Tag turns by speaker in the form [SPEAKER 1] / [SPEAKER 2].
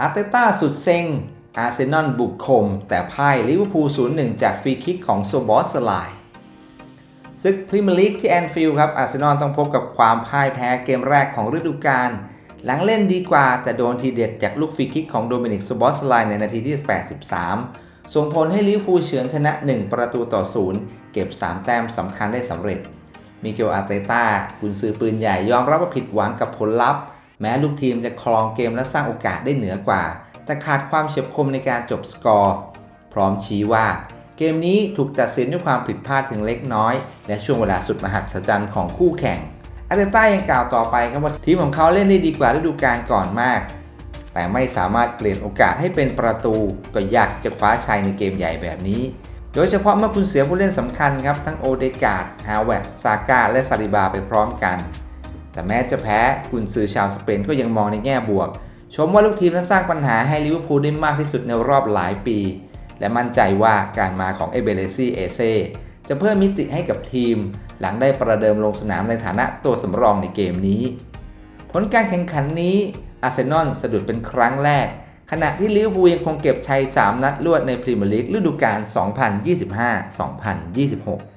[SPEAKER 1] อาร์เตต้าสุดเซ็ง อาร์เซนอลบุกคม แต่พ่ายลิเวอร์พูล0-1 จากฟรีคิกของโซบอสไลน์ศึกพรีเมียร์ลีกที่แอนฟิลด์ครับ อาร์เซนอลต้องพบกับความพ่ายแพ้เกมแรกของฤดูกาลหลังเล่นดีกว่าแต่โดนทีเด็ดจากลูกฟรีคิกของโดมินิกโซบอสไลน์ในนาทีที่ 83 ส่งผลให้ลิเวอร์พูลเฉือนชนะ 1 ประตูต่อ 0 เก็บ 3 แต้มสำคัญได้สำเร็จ มิเกลอาร์เตต้ากุนซือปืนใหญ่ยอมรับว่าผิดหวังกับผลลัพธ์ แม้ลูกทีมจะครองเกมและสร้างโอกาสได้เหนือกว่า แต่ขาดความเฉียบคมในการจบสกอร์ พร้อมชี้ว่าเกมนี้ถูกตัดสินด้วยความผิดพลาดเพียงเล็กน้อย และช่วงเวลาสุดมหัศจรรย์ของคู่แข่งอาร์เตต้ายังกล่าวต่อไปครับว่าทีมของเขาเล่นได้ดีกว่าฤดูกาลก่อนมาก แต่ไม่สามารถเปลี่ยนโอกาสให้เป็นประตูก็ยากจะคว้าชัยในเกมใหญ่แบบนี้ โดยเฉพาะเมื่อคุณเสียผู้เล่นสำคัญครับ ทั้งโอเดกาดฮาวเวิร์ดซาก้าและซาลิบาไปพร้อมกัน แต่แม้จะแพ้คุณซื้อชาวสเปนก็ยังมองในแง่บวก ชมว่าลูกทีมนั้นสร้างปัญหาให้ลิเวอร์พูลได้มากที่สุดในรอบหลายปี และมั่นใจว่าการมาของเอเบเรซี่เอเซจะเพิ่มมิติให้กับทีม หลังได้ประเดิมลงสนามในฐานะตัวสำรองในเกมนี้ ผลการแข่งขันนี้อาร์เซนอลสะดุดเป็นครั้งแรก ขณะที่ลิเวอร์พูลยังคงเก็บชัย 3 นัดรวดในพรีเมียร์ลีกฤดูกาล 2025-2026